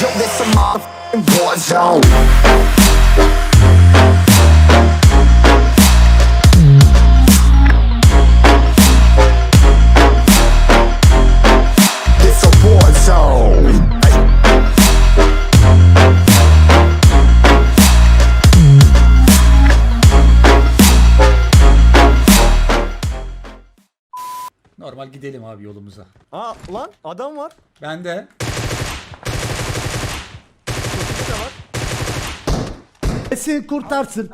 Yo, this a motherfucking war zone. Normal gidelim abi yolumuza. Aa lan adam var. Ben de. Köprüde de var. Kesin kurtarsın.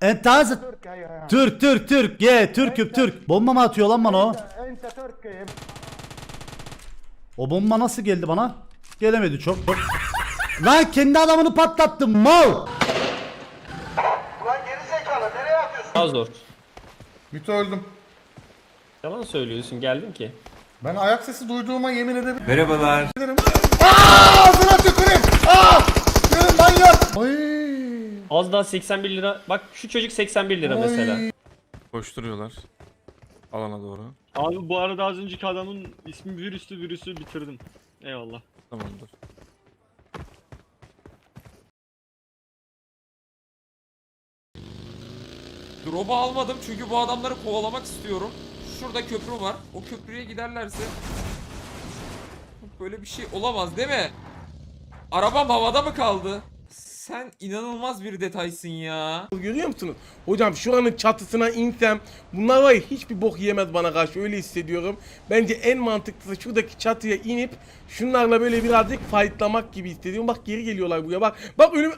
Entaz. Türk Türk Türk. Ye Türk'üm Türk. Bomba mı atıyor lan bana o? O bomba nasıl geldi bana? Gelemedi çok. lan kendi adamını patlattım mal. Daha zor. Mütü öldüm. Yalan söylüyorsun geldim ki. Ben ayak sesi duyduğuma yemin ederim. Merhabalar. Aaa! Ağzına tüküreyim! Aaa! Yürü manyak! Ay! Az daha 81 lira. Bak şu çocuk 81 lira mesela. Koşturuyorlar. Alana doğru. Abi bu arada az önceki adamın ismi virüstü virüsü bitirdim. Eyvallah. Tamamdır. Drop'u almadım çünkü bu adamları kovalamak istiyorum. Şurada köprü var. O köprüye giderlerse böyle bir şey olamaz değil mi? Arabam havada mı kaldı? Sen inanılmaz bir detaysın ya. Görüyor musunuz? Hocam şuranın çatısına insem bunlar var ya hiçbir bok yemez bana karşı öyle hissediyorum. Bence en mantıklısı şuradaki çatıya inip şunlarla böyle birazcık fightlamak gibi hissediyorum. Bak geri geliyorlar buraya bak. Bak önüme...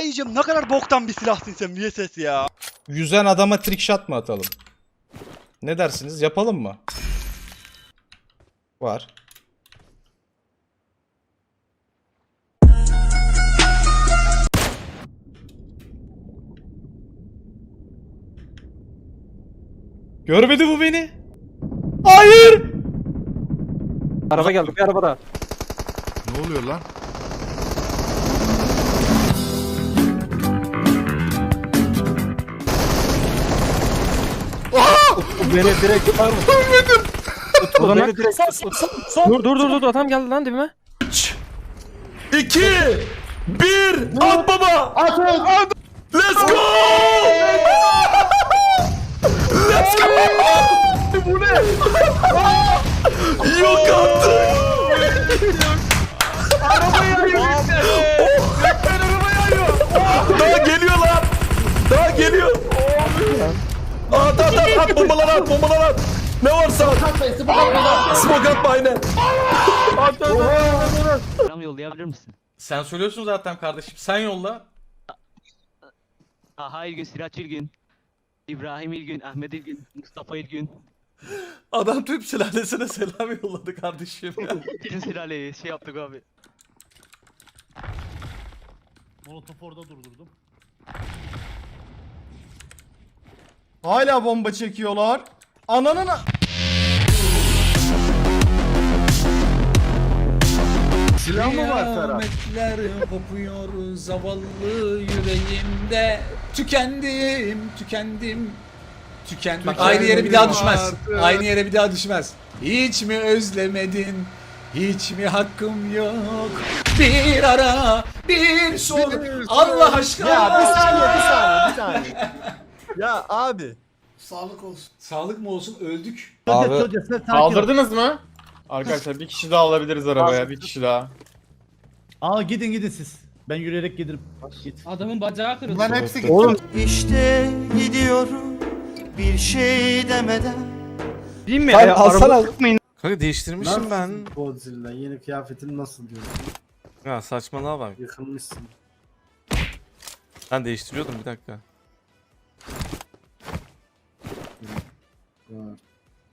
Kafayı yiyeceğim. Ne kadar boktan bir silahsın sen VSS ya. Yüzen adama trick shot mı atalım? Ne dersiniz? Yapalım mı? Var. Görmedi bu beni. Hayır. Araba geldi. Bir araba da. Ne oluyor lan? Beni direkt var mı? Ölmedim. Beni direkt Dur dur dur dur adam geldi lan dibime. 2 1 At baba! Atın! Let's go! Let's go! Bu ne? Yok artık! Arabayı ayıyor! Daha geliyor lan! Daha geliyor! At at at at bombalar at bombalar at! Ne varsa at! Smoke atma aynen! At at at! Selam yollayabilir misin? Sen söylüyorsun zaten kardeşim. Sen yolla. Aha İlgün, Siraç İlgün. İbrahim İlgün, Ahmet İlgün, Mustafa İlgün. Adam Türk sülalesine selam yolladı kardeşim. Bütün sülaleyi şey yaptık abi. Molotof orada durdurdum. Hala bomba çekiyorlar. Ananın... Silah mı var Ferhat? Kıyametler kopuyor zavallı yüreğimde. Tükendim, tükendim. Tüken. Bak aynı yere bir daha düşmez. Aynı yere bir daha düşmez. Hiç mi özlemedin? Hiç mi hakkım yok? Bir ara, bir sor. Allah aşkına. Ya bir saniye bir saniye bir saniye. ya abi. Sağlık olsun. Sağlık mı olsun öldük. Abi, çocuğa sen sakin ol. Kaldırdınız mı? Arkadaşlar bir kişi daha alabiliriz arabaya. Bir kişi daha. Aa gidin gidin siz. Ben yürüyerek giderim. Git. Adamın bacağı kırıldı. Bunların hepsi gitti. Oğlum İşte gidiyorum bir şey demeden. değil mi? Lan E, alsana. araba sıkmayın. Kanka değiştirmişim ben. Godzilla yeni kıyafetin nasıl diyor? Ya saçmalığa bak. Yıkılmışsın. Ben değiştiriyordum bir dakika.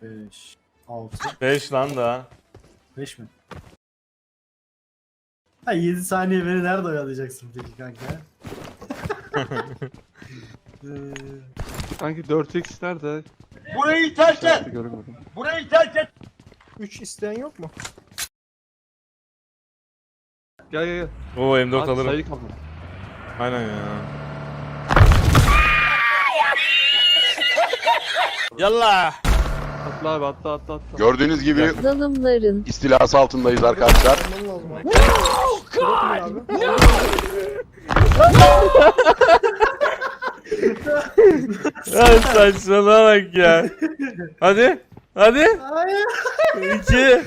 5 6 5 lan da. 5 mi? Ha 7 saniye beni nerede oyalayacaksın peki kanka? Ee, Sanki 4x nerede? Burayı terk et. Burayı terk et. 3 isteyen yok mu? Gel gel gel. Oo M4 Hadi alırım. sayı kaldı. Aynen ya. Yallah. Atla abi atla atla atla. Gördüğünüz gibi Zalımların istilası altındayız arkadaşlar. Ay saçmalama bak ya. Hadi. Hadi. İki.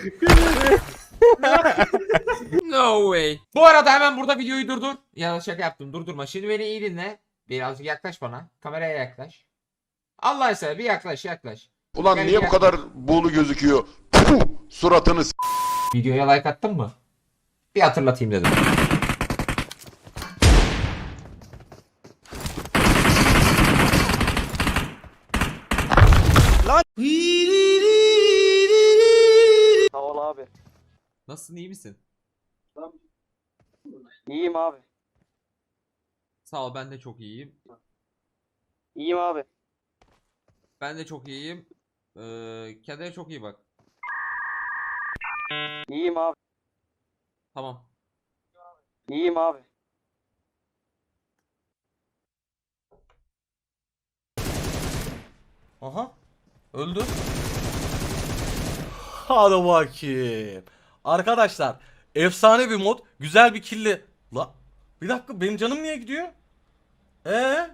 No way. Bu arada hemen burada videoyu durdur. Ya şaka yaptım durdurma. Şimdi beni iyi dinle. Birazcık yaklaş bana. Kameraya yaklaş. Allah sever bir yaklaş yaklaş. Ulan niye bu kadar buğulu gözüküyor? Puh, suratını s- Videoya like attın mı? Bir hatırlatayım dedim. Sağ ol abi. Nasılsın iyi misin? İyiyim abi. Sağ ol ben de çok iyiyim. İyiyim abi. Ben de çok iyiyim. Ee, kendine çok iyi bak. İyiyim abi. Tamam. İyiyim abi. Aha. Öldü. Hadi bakayım. Arkadaşlar efsane bir mod. Güzel bir killi. La bir dakika benim canım niye gidiyor? Ee?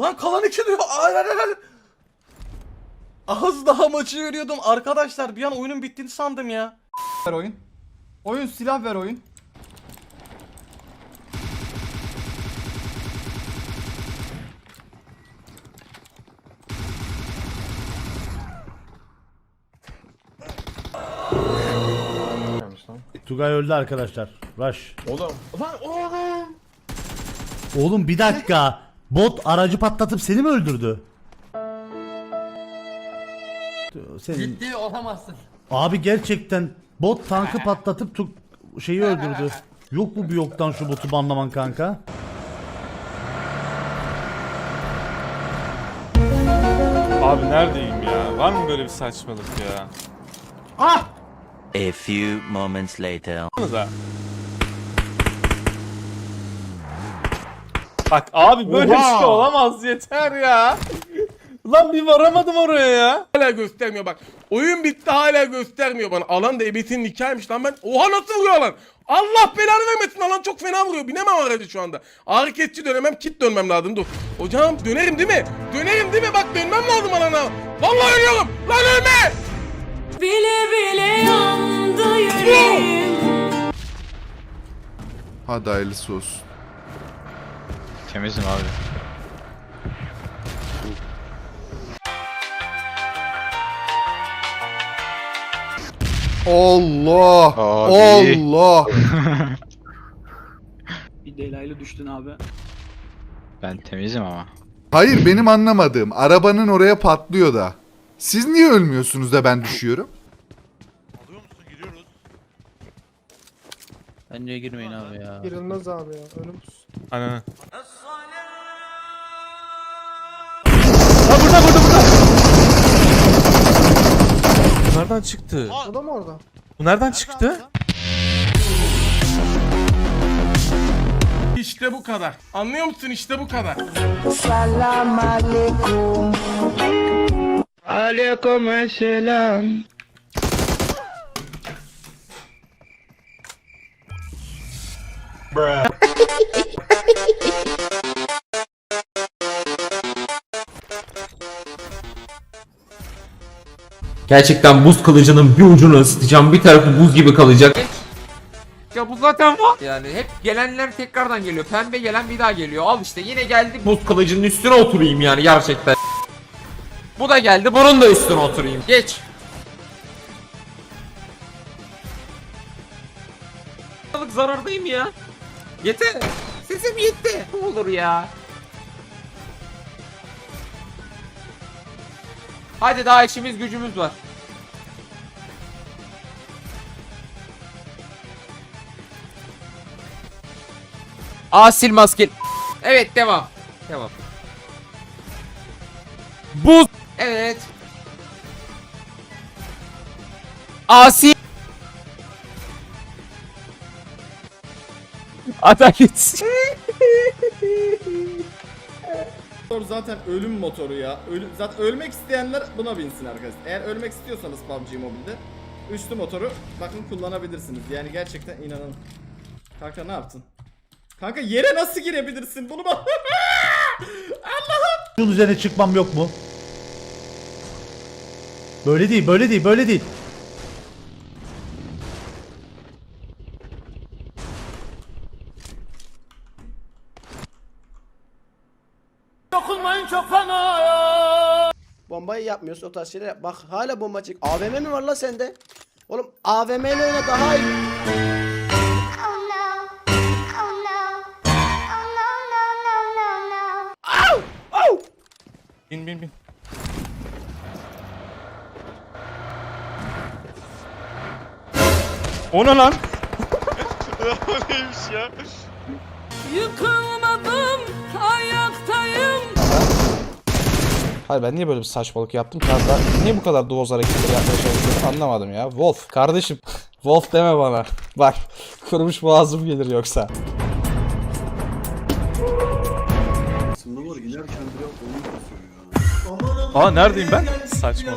Lan kalan iki diyor. Ay, ay, ay. Az daha maçı veriyordum. Arkadaşlar bir an oyunun bittiğini sandım ya. Ver oyun. Oyun silah ver oyun. Tugay öldü arkadaşlar. Rush. Oğlum. Oğlum bir dakika. Bot aracı patlatıp seni mi öldürdü? Senin... Ciddi olamazsın. Abi gerçekten bot tankı patlatıp tu şeyi öldürdü. Yok mu bir yoktan şu botu banlaman kanka? Abi neredeyim ya? Var mı böyle bir saçmalık ya? Ah! A few moments later. Bak abi böyle bir şey olamaz yeter ya. Lan bir varamadım oraya ya. Hala göstermiyor bak. Oyun bitti hala göstermiyor bana. Alan da ebetin nikahıymış lan ben. Oha nasıl vuruyor alan? Allah belanı vermesin alan çok fena vuruyor. Binemem aracı şu anda. Ağrı kesici dönemem kit dönmem lazım dur. Hocam dönerim değil mi? Dönerim değil mi? Bak dönmem lazım alana. Vallahi ölüyorum. Lan ölme. Bile bile yandı yüreğim Hadi hayırlısı olsun. Temizim abi. Allah! Allah! Bir delaylı düştün abi. Ben temizim ama. Hayır benim anlamadığım arabanın oraya patlıyor da. Siz niye ölmüyorsunuz da ben düşüyorum? Bence girmeyin abi ya. Girilmez abi ya. Ölüm. Aynen. Bu nereden çıktı? Adam orada. Bu nereden çıktı? İşte bu kadar. Anlıyor musun? İşte bu kadar. Gerçekten buz kılıcının bir ucunu ısıtacağım. Bir tarafı buz gibi kalacak. Ya bu zaten var. Yani hep gelenler tekrardan geliyor. Pembe gelen bir daha geliyor. Al işte yine geldi. Buz kılıcının üstüne oturayım yani gerçekten. Bu da geldi. Bunun da üstüne oturayım. Geç. Zarardayım ya. Yeter. Sesim yetti. Olur ya. Hadi daha işimiz gücümüz var. Asil maske. Evet devam. Devam. Buz. Evet. Asi. Adalet. Motor zaten ölüm motoru ya. Ölüm, zaten ölmek isteyenler buna binsin arkadaşlar. Eğer ölmek istiyorsanız PUBG Mobile'de üçlü motoru bakın kullanabilirsiniz. Yani gerçekten inanın. Kanka ne yaptın? Kanka yere nasıl girebilirsin? Bunu bak. Yol üzerine çıkmam yok mu? Böyle değil, böyle değil, böyle değil. Bombayı yapmıyorsun o tarz şeyler yap. Bak hala bomba çek. AVM mi var la sende? Oğlum AVM ile oyna daha iyi. Au! Au! Bin bin bin. O ne lan? Yıkılmadım, ayaktayım. Hayır ben niye böyle bir saçmalık yaptım ki? Niye bu kadar duvoz hareketleri yapmaya çalışıyorum anlamadım ya. Wolf kardeşim. Wolf deme bana. Bak kurumuş boğazım gelir yoksa. Aa neredeyim ben? Saçma.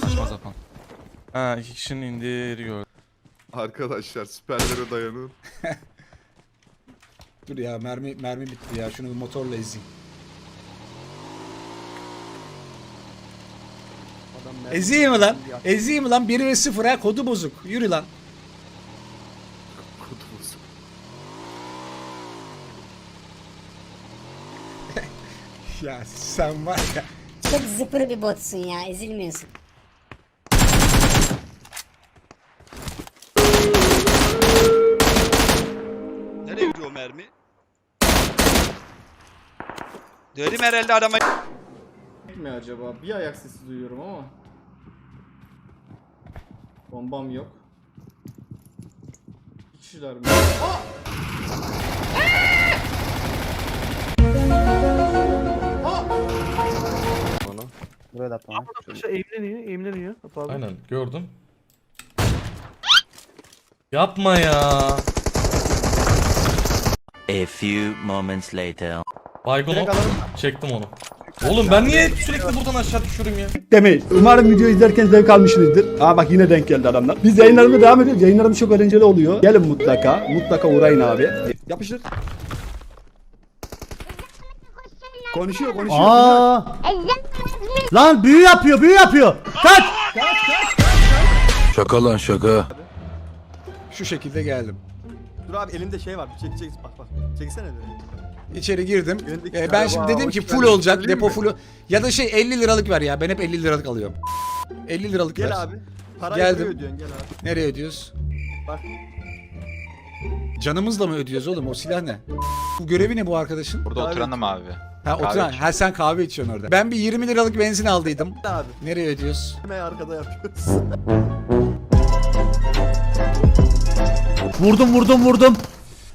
Saçma sapan. Ha iki kişinin indiriyor. Arkadaşlar süperlere dayanın. Dur ya mermi mermi bitti ya. Şunu bir motorla ezeyim. Ezeyim mi lan? Ezeyim mi lan? 1 ve 0 ha kodu bozuk. Yürü lan. Kudumuz. Ya sen var ya. Çok zıpır bir botsun ya, ezilmiyorsun. O mermi? Derim herhalde adama. mi acaba? Bir ayak sesi duyuyorum ama. Bombam yok. İki kişiler mi? Aynen gördüm. Yapma ya. A few moments later. Baygonu çektim onu. Oğlum ben niye sürekli buradan aşağı düşürüm ya? Demeyin. Umarım video izlerken zevk almışsınızdır. Aa bak yine denk geldi adamlar. Biz yayınlarımıza devam ediyoruz. Yayınlarımız çok eğlenceli oluyor. Gelin mutlaka. Mutlaka uğrayın abi. Yapıştır. Konuşuyor konuşuyor. Aa! Lan büyü yapıyor büyü yapıyor. Kaç! Şaka lan şaka. Şu şekilde geldim. Dur abi elimde şey var. Çek çek bak bak. Çeksene bir. İçeri girdim. Ee, ben şimdi dedim ki full olacak. Depo full. Ya da şey 50 liralık ver ya. Ben hep 50 liralık alıyorum. 50 liralık ver. Gel abi. Parayı Geldim. buraya ödüyorsun gel abi. Nereye ödüyoruz? Bak. Canımızla mı ödüyoruz oğlum? O silah ne? Bu görevi ne bu arkadaşın? Burada oturan mı abi? Ha oturan. Ha sen kahve içiyorsun orada. Ben bir 20 liralık benzin aldıydım. Abi. Nereye ödüyoruz? Hemen arkada yapıyoruz. Vurdum vurdum vurdum.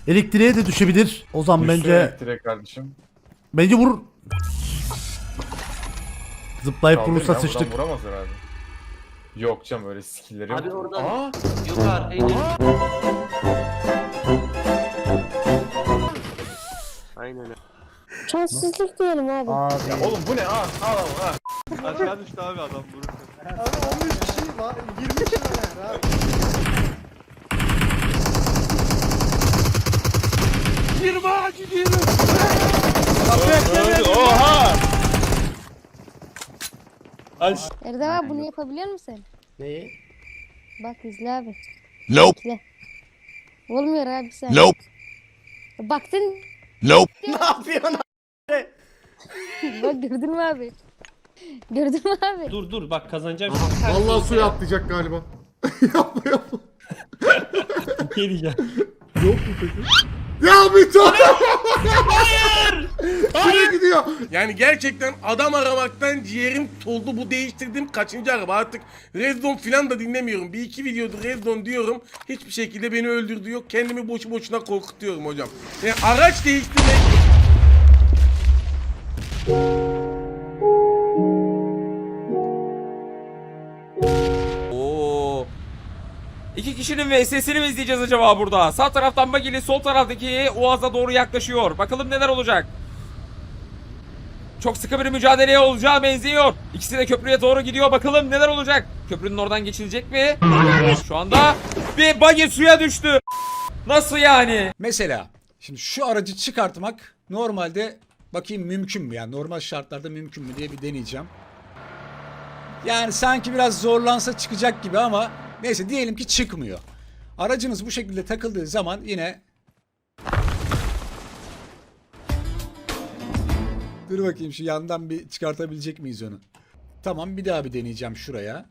Elektriğe de düşebilir. O zaman bence kardeşim. bence vur. Zıplayıp vurursa sıçtık. Vuramaz herhalde. Yok canım öyle skill'leri Abi oradan yukarı eğilir. Aynen öyle. Şanssızlık diyelim abi. Oğlum bu ne? Aa, al al Aşağı düştü abi adam vururken. Abi 15 kişi var. 20 kişi var yani abi. Oha! Erdem abi bunu yapabiliyor musun? Neyi? Bak izle abi. Nope. İzle. Olmuyor abi sen. Nope. Baktın Nope. ne yapıyorsun? bak gördün mü abi? Gördün mü abi? Dur dur bak kazanacağım. Vallahi suya atlayacak galiba. yapma yapma. Bir şey diyeceğim. Ya bir tane. Hayır. Hayır. gidiyor. Yani gerçekten adam aramaktan ciğerim soldu. Bu değiştirdiğim kaçıncı araba artık Rezdon filan da dinlemiyorum. Bir iki videodur Rezdon diyorum. Hiçbir şekilde beni öldürdü yok. Kendimi boşu boşuna korkutuyorum hocam. Yani araç değiştirmek kişinin VS'sini mi izleyeceğiz acaba burada? Sağ taraftan Bagili, sol taraftaki Oğaz'a doğru yaklaşıyor. Bakalım neler olacak. Çok sıkı bir mücadeleye olacağı benziyor. İkisi de köprüye doğru gidiyor. Bakalım neler olacak. Köprünün oradan geçilecek mi? Şu anda bir buggy suya düştü. Nasıl yani? Mesela şimdi şu aracı çıkartmak normalde bakayım mümkün mü? Yani normal şartlarda mümkün mü diye bir deneyeceğim. Yani sanki biraz zorlansa çıkacak gibi ama neyse diyelim ki çıkmıyor. Aracınız bu şekilde takıldığı zaman yine Dur bakayım şu yandan bir çıkartabilecek miyiz onu? Tamam bir daha bir deneyeceğim şuraya.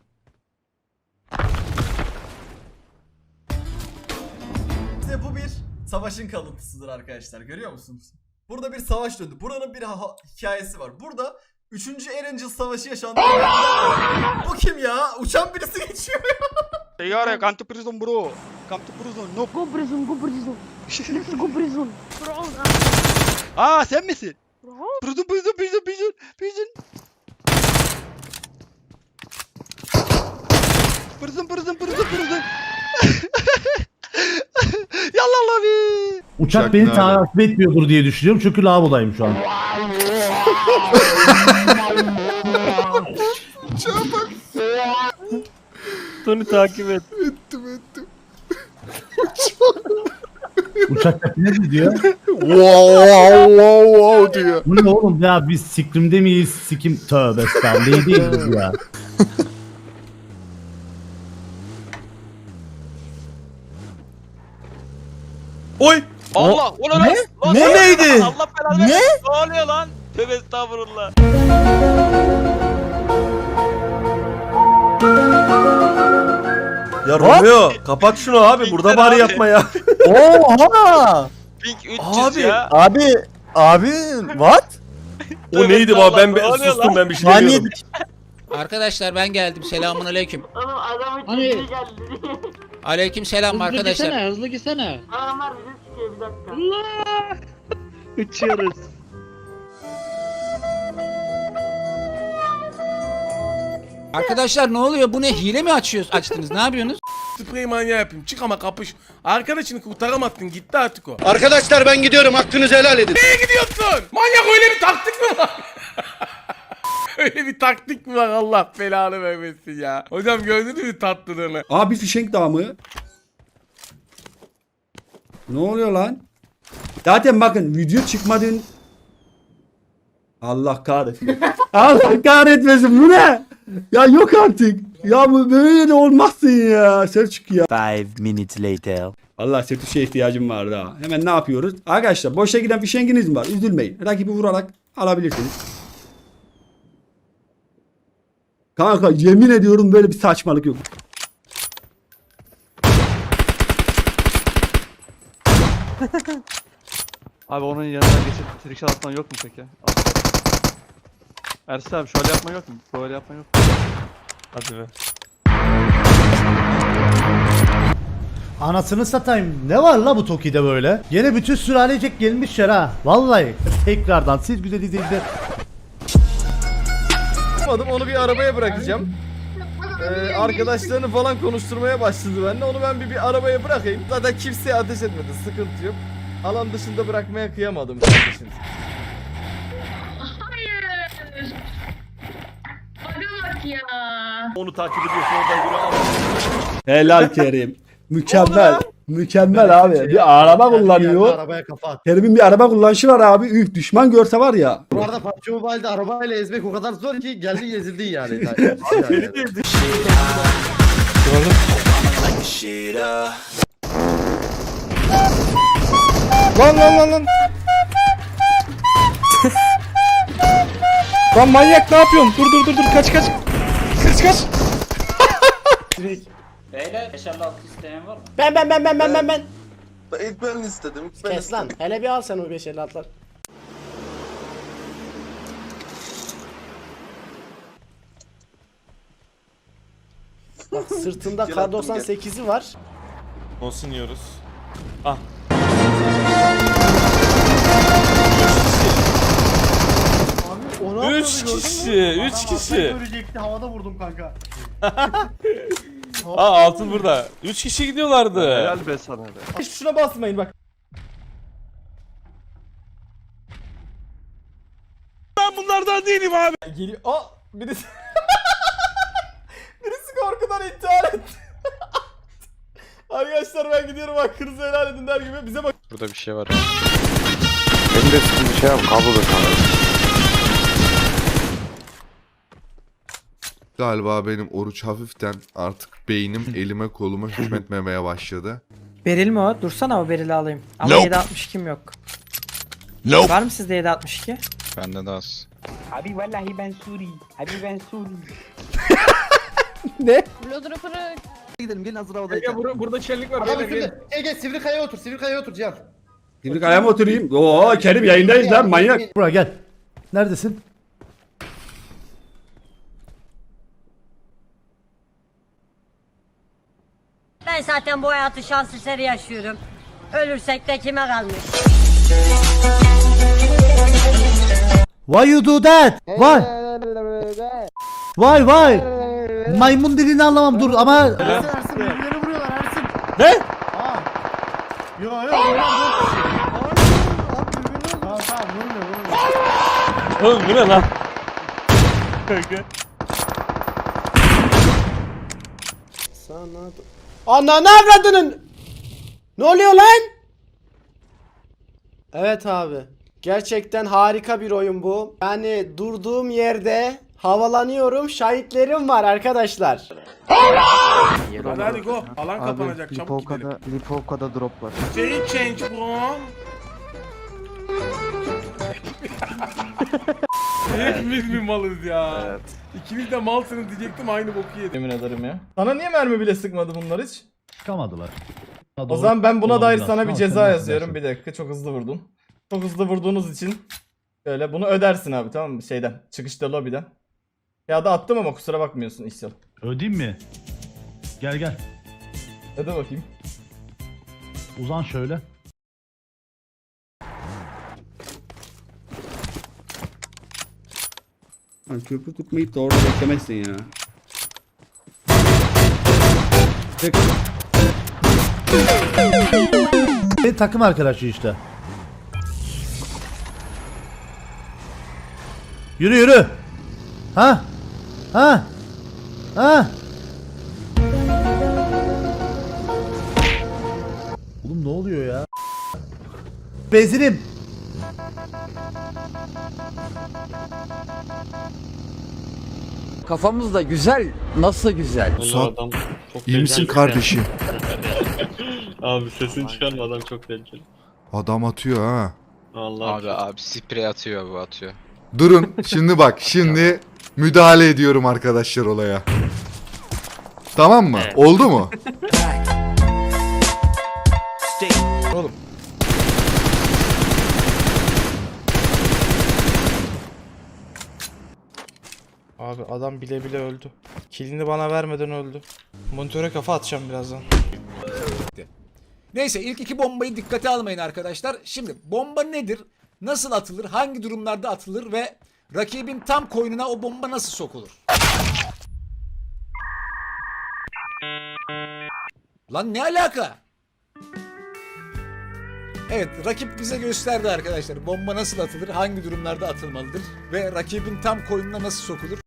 İşte bu bir savaşın kalıntısıdır arkadaşlar. Görüyor musunuz? Burada bir savaş döndü. Buranın bir hikayesi var. Burada 3. Erangel Savaşı yaşandı. bu kim ya? Uçan birisi geçiyor ya. Seyyare, come to prison bro. Come to prison. No. Go prison, go prison. Let's go prison. Aa sen misin? Prison, prison, prison, prison, prison. Prison, prison, prison, prison. Yallah abi. Uçak Uçak beni nerede? takip etmiyordur diye düşünüyorum çünkü lavabodayım şu an. Tony takip et. Ettim ettim. Uçak ne diyor? Wow wow wow wow diyor. Bu ne oğlum ya biz sikrimde miyiz? Sikim tövbe estağfurullah. Ne değiliz ya? Oy! Allah, o ne? Ne neydi? Allah belanı Ne? Ne oluyor lan? Tövbe estağfurullah. Ya Romeo kapat şunu abi burada bari yapma ya. Oha! Pink 300 Abi, ya. Abi abi what? O neydi baba ben oluyor sustum lan? ben bir şey demiyordum. Arkadaşlar ben geldim. Selamun aleyküm. Oğlum adamın Hani- geldi. Aleyküm selam arkadaşlar. hızlı gitsene. Adamlar bizi çıkıyor bir dakika. Uçuyoruz. Arkadaşlar ne oluyor? Bu ne? Hile mi açıyorsunuz? Açtınız. Ne yapıyorsunuz? Sprey manyağı yapayım çık ama kapış. Arkadaşını kurtaramazsın gitti artık o. Arkadaşlar ben gidiyorum. Hakkınızı helal edin. Nereye gidiyorsun? Manyak öyle bir taktik mi var? öyle bir taktik mi var Allah belanı vermesin ya. Hocam gördünüz mü tatlılığını? Abi fişenk dağı mı? Ne oluyor lan? Zaten bakın video çıkmadığın... Allah kahretsin. Allah kahretmesin bu ne? Ya yok artık. Ya bu böyle de olmazsın ya. Selçuk ya. Five minutes later. Allah Sertuş'a ihtiyacım vardı ha. Hemen ne yapıyoruz? Arkadaşlar boşa giden fişenginiz mi var? Üzülmeyin. Rakibi vurarak alabilirsiniz. Kanka yemin ediyorum böyle bir saçmalık yok. Abi onun yanından geçip trick shot atman yok mu peki? Ersin abi şöyle yapma yok mu? Böyle yapma yok mu? Hadi be. Anasını satayım. Ne var la bu Toki'de böyle? Yine bütün sülalecek gelmişler ha. Vallahi. Tekrardan siz güzel izleyiciler. Onu bir arabaya bırakacağım. Ee, arkadaşlarını falan konuşturmaya başladı benimle. Onu ben bir, bir arabaya bırakayım. Zaten kimseye ateş etmedi. Sıkıntı yok. Alan dışında bırakmaya kıyamadım kardeşim. Onu takip ediyorsun oradan yürü. Helal Kerim. Mükemmel. Mükemmel abi. Bir araba kullanıyor. Arabaya kafa at. Kerim'in bir araba kullanışı var abi. Üf düşman görse var ya. Bu arada PUBG Mobile'de arabayla ezmek o kadar zor ki geldin ezildin yani. Lan lan lan lan. lan manyak ne yapıyorsun? Dur dur dur dur kaç kaç. Kaç kaç. Beyler 556 isteyen var mı? Ben ben ben ben ben ben ben. İlk ben istedim. ben Kes lan. Hele bir al sen o 5 atlar. Bak sırtında K98'i var. Olsun yiyoruz. Onu Üç kişi, üç kişi. Görecekti havada vurdum kanka. Aa altın burada. 3 kişi gidiyorlardı. Helal be sana be. Hiç tuşuna basmayın bak. Ben bunlardan değilim abi. Geliyor. Aa birisi Birisi korkudan intihar etti. Arkadaşlar ben gidiyorum hakkınızı helal edin der gibi bize bak. Burada bir şey var. Benim de sıkıntı şey yap kablo da kanka. Galiba benim oruç hafiften artık beynim elime koluma hükmetmemeye başladı. Beril mi o? Dursana o Beril'i alayım. Ama Nope. 762 yok. Nope. Var mı sizde 762? Bende de az. Abi vallahi ben Suri. Abi ben Suri. Gidelim gelin hazır havada. burada çellik var. Adam üstünde. Gel gel sivri kayaya otur sivri kayaya otur Cihan. Şimdi ayağıma oturayım. Oo Kerim yayındayız lan manyak. Buraya gel. Neredesin? Ben zaten bu hayatı şans eseri yaşıyorum. Ölürsek de kime kalmış? Why you do that? Why? Why why? Maymun dilini anlamam dur ama Ersin birbirlerini vuruyorlar Ersin. ne? Yo yo. Tamam tamam vurmuyor vurmuyor. Oğlum bu ne lan? Ana ne avradının? Ne oluyor lan? Evet abi. Gerçekten harika bir oyun bu. Yani durduğum yerde havalanıyorum. Şahitlerim var arkadaşlar. Hadi hadi go. Alan kapanacak çabuk gidelim. Lipovka'da drop var. Change change bro. Hepimiz mi malız ya? Evet. İkiniz de malsınız diyecektim aynı boku yedim. Yemin ederim ya. Sana niye mermi bile sıkmadı bunlar hiç? Çıkamadılar. O zaman ben buna dair sana bir ceza yazıyorum. Bir dakika çok hızlı vurdun. Çok hızlı vurduğunuz için şöyle bunu ödersin abi tamam mı? Şeyden çıkışta lobiden. Ya da attım ama kusura bakmıyorsun İhsan. Ödeyim mi? Gel gel. Öde bakayım. Uzan şöyle. Köprü tutmayıp da orada beklemezsin ya. Bir takım arkadaşı işte. Yürü yürü. Ha? Ha? Ha? Oğlum ne oluyor ya? Benzinim. Kafamız da güzel. Nasıl güzel? Suat iyi misin kardeşim? Abi sesini çıkarma adam çok tehlikeli. Adam atıyor ha. Allah. Abi abi sprey atıyor bu atıyor. Durun şimdi bak şimdi müdahale ediyorum arkadaşlar olaya. Tamam mı? Oldu mu? Abi adam bile bile öldü. Kilini bana vermeden öldü. Monitöre kafa atacağım birazdan. Neyse ilk iki bombayı dikkate almayın arkadaşlar. Şimdi bomba nedir? Nasıl atılır? Hangi durumlarda atılır ve rakibin tam koynuna o bomba nasıl sokulur? Lan ne alaka? Evet rakip bize gösterdi arkadaşlar. Bomba nasıl atılır, hangi durumlarda atılmalıdır ve rakibin tam koynuna nasıl sokulur.